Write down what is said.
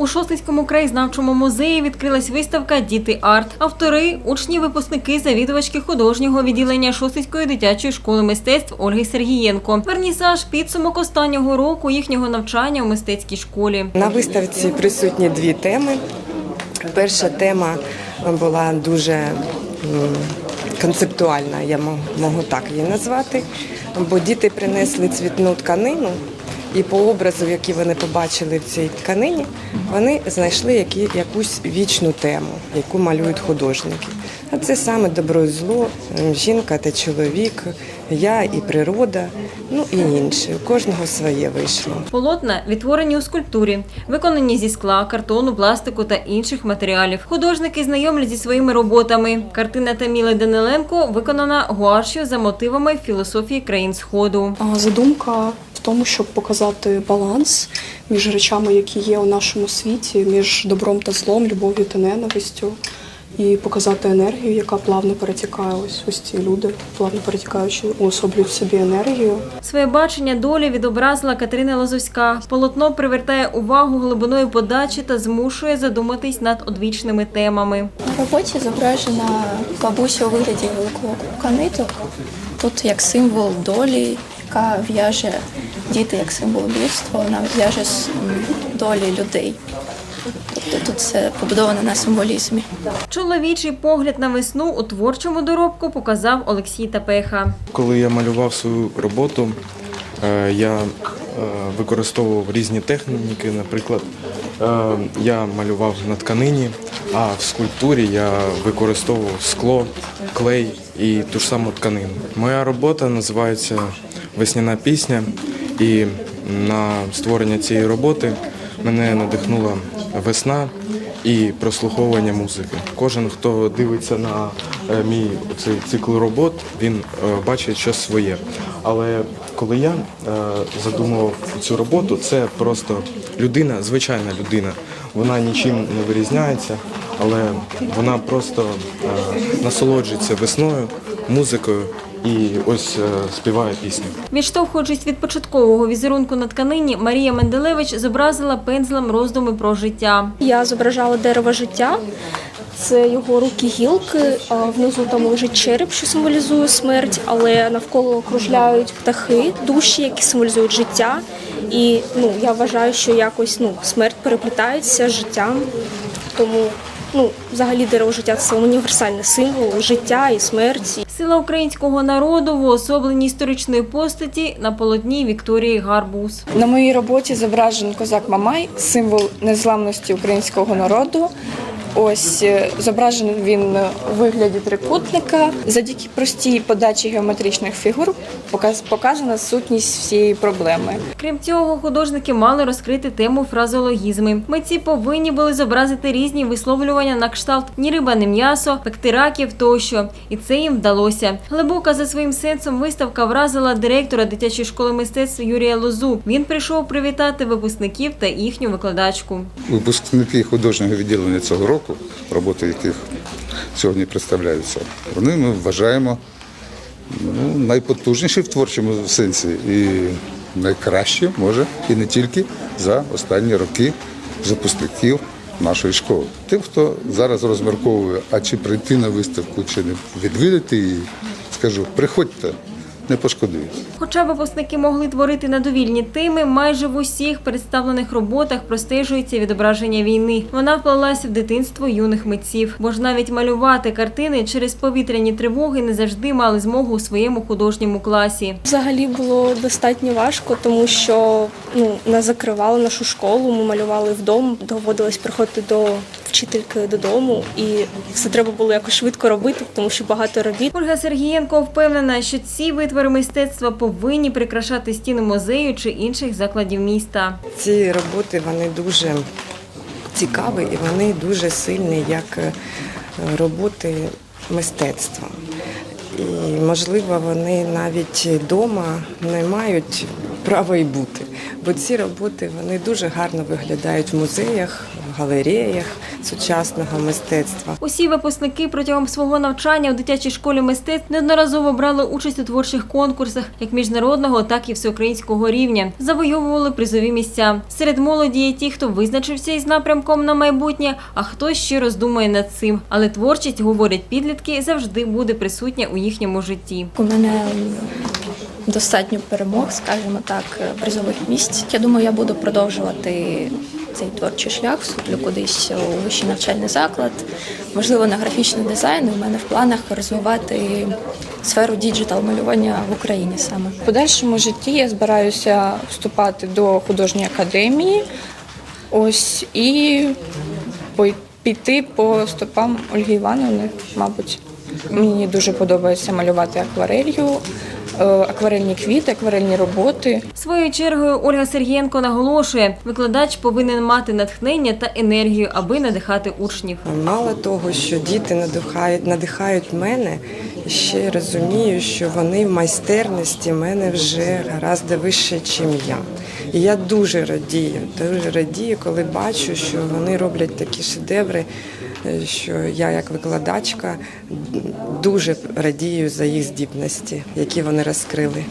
У Шостинському краєзнавчому музеї відкрилась виставка Діти арт. Автори учні, випускники, завідувачки художнього відділення Шостинської дитячої школи мистецтв Ольги Сергієнко. Вернісаж підсумок останнього року їхнього навчання у мистецькій школі. На виставці присутні дві теми. Перша тема була дуже концептуальна, я можу так її назвати, бо діти принесли цвітну тканину. І по образу, які вони побачили в цій тканині, вони знайшли які, якусь вічну тему, яку малюють художники. А це саме добро і зло, жінка та чоловік, я і природа, ну і інше. У кожного своє вийшло. Полотна відтворені у скульптурі, виконані зі скла, картону, пластику та інших матеріалів. Художники знайомлять зі своїми роботами. Картина Таміли Даниленко виконана гуашю за мотивами філософії країн Сходу. А Задумка в тому, щоб показати баланс між речами, які є у нашому світі, між добром та злом, любов'ю та ненавистю, і показати енергію, яка плавно перетікає. Ось ось ці люди, плавно перетікаючи, уособлюють в собі енергію. Своє бачення долі відобразила Катерина Лозовська. Полотно привертає увагу глибиною подачі та змушує задуматись над одвічними темами. На роботі зображена бабуся у вигляді великого кубка ниток. Тут як символ долі, яка в'яже діти як символ людства, вона в'яже з долі людей. Тобто тут все побудовано на символізмі. Чоловічий погляд на весну у творчому доробку показав Олексій Тапеха. Коли я малював свою роботу, е, я е, використовував різні техніки. Наприклад, е, я малював на тканині, а в скульптурі я використовував скло, клей і ту ж саму тканину. Моя робота називається Весняна пісня, і на створення цієї роботи мене надихнула весна і прослуховування музики. Кожен, хто дивиться на е, мій цей цикл робот, він е, бачить щось своє. Але коли я е, задумував цю роботу, це просто людина, звичайна людина. Вона нічим не вирізняється, але вона просто насолоджується весною, музикою і ось е, співає пісню. Відштовхуючись від початкового візерунку на тканині, Марія Менделевич зобразила пензлем роздуми про життя. Я зображала дерево життя. Це його руки гілки. а Внизу там лежить череп, що символізує смерть, але навколо кружляють птахи, душі, які символізують життя. І ну я вважаю, що якось ну смерть переплітається з життям. Тому ну взагалі дерево життя це універсальний символ життя і смерті. Сила українського народу в уособленні історичної постаті на полотні Вікторії Гарбуз. На моїй роботі зображений козак Мамай, символ незламності українського народу. Ось е, зображений він у вигляді трикутника. Завдяки простій подачі геометричних фігур показ- показана сутність всієї проблеми. Крім цього, художники мали розкрити тему фразеологізми. Митці повинні були зобразити різні висловлювання на кшталт ні риба, ні м'ясо, пекти раків тощо. І це їм вдалося. Глибока за своїм сенсом виставка вразила директора дитячої школи мистецтв Юрія Лозу. Він прийшов привітати випускників та їхню викладачку. Випускники художнього відділення цього року, роботи яких сьогодні представляються, вони ми вважаємо ну, найпотужніші в творчому сенсі і найкращі, може, і не тільки за останні роки з випускників нашої школи. Тим, хто зараз розмірковує, а чи прийти на виставку, чи не відвідати її, скажу, приходьте, не пошкодуєте. Хоча випускники могли творити на довільні теми, майже в усіх представлених роботах простежується відображення війни. Вона вплелася в дитинство юних митців, бо ж навіть малювати картини через повітряні тривоги не завжди мали змогу у своєму художньому класі. Взагалі було достатньо важко, тому що ну нас закривали нашу школу. Ми малювали вдома, доводилось приходити до вчительки додому, і все треба було якось швидко робити, тому що багато робіт. Ольга Сергієнко впевнена, що ці витвори мистецтва повинні прикрашати стіни музею чи інших закладів міста. Ці роботи вони дуже цікаві і вони дуже сильні як е, роботи мистецтва. І, можливо, вони навіть вдома не мають право і бути. Бо ці роботи вони дуже гарно виглядають в музеях, в галереях сучасного мистецтва. Усі випускники протягом свого навчання у дитячій школі мистецтв неодноразово брали участь у творчих конкурсах як міжнародного, так і всеукраїнського рівня. Завойовували призові місця. Серед молоді є ті, хто визначився із напрямком на майбутнє, а хто ще роздумує над цим. Але творчість, говорять підлітки, завжди буде присутня у їхньому житті. У мене достатньо перемог, скажімо так, призових місць. Я думаю, я буду продовжувати цей творчий шлях, вступлю кудись у вищий навчальний заклад, можливо, на графічний дизайн. У мене в планах розвивати сферу діджитал малювання в Україні саме. В подальшому житті я збираюся вступати до художньої академії. Ось і піти по стопам Ольги Івановни, мабуть. Мені дуже подобається малювати акварелью, е, акварельні квіти, акварельні роботи. Своєю чергою Ольга Сергієнко наголошує, викладач повинен мати натхнення та енергію, аби надихати учнів. Мало того, що діти надихають, надихають мене, ще розумію, що вони в майстерності мене вже гораздо вище, ніж я. І я дуже радію, дуже радію, коли бачу, що вони роблять такі шедеври, е, що я як викладачка дуже радію за їх здібності, які вони розкрили.